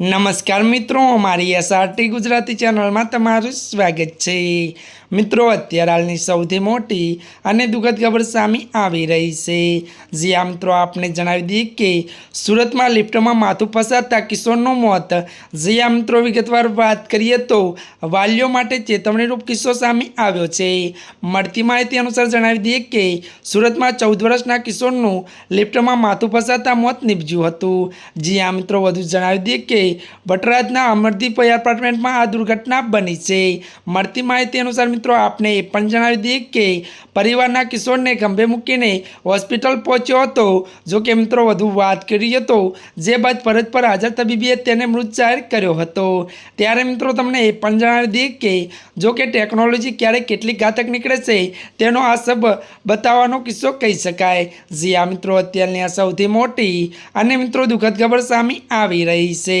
નમસ્કાર મિત્રો મારી એસઆરટી ગુજરાતી ચેનલમાં તમારું સ્વાગત છે. મિત્રો, અત્યારે હાલની સૌથી મોટી અને દુઃખદ ખબર સામે આવી રહી છે. જ્યાં મિત્રો, આપને જણાવી દઈએ કે સુરતમાં લિફ્ટમાં માથું ફસાતા કિશોરનું મોત. જ્યાં મિત્રો, વિગતવાર વાત કરીએ તો વાલીઓ માટે ચેતવણીરૂપ કિસ્સો સામે આવ્યો છે. મળતી માહિતી અનુસાર જણાવી દઈએ કે સુરતમાં ચૌદ વર્ષના કિશોરનું લિફ્ટમાં માથું ફસાતા મોત નીપજ્યું હતું. જ્યાં મિત્રો, વધુ જણાવી દઈએ કે બટરાજના અમરદીપ એપાર્ટમેન્ટમાં આ દુર્ઘટના બની છે. મળતી માહિતી અનુસાર મિત્રો, આપને એ પણ જણાવી દઈએ કે પરિવારના કિશોરને ખંભે મૂકીને હોસ્પિટલ પહોંચ્યો હતો. જો કે મિત્રો, વધુ વાત કરી હતો જે બાદ ફરજ પર હાજર તબીબીએ તેને મૃત જાહેર કર્યો હતો. ત્યારે મિત્રો, તમને એ પણ જણાવી દઈએ કે જો કે ટેકનોલોજી ક્યારે કેટલી ઘાતક નીકળે છે, તેનો આ સબ બતાવવાનો કિસ્સો કહી શકાય. જી આ મિત્રો, અત્યારની આ સૌથી મોટી અને મિત્રો, દુઃખદ ખબર સામે આવી રહી છે.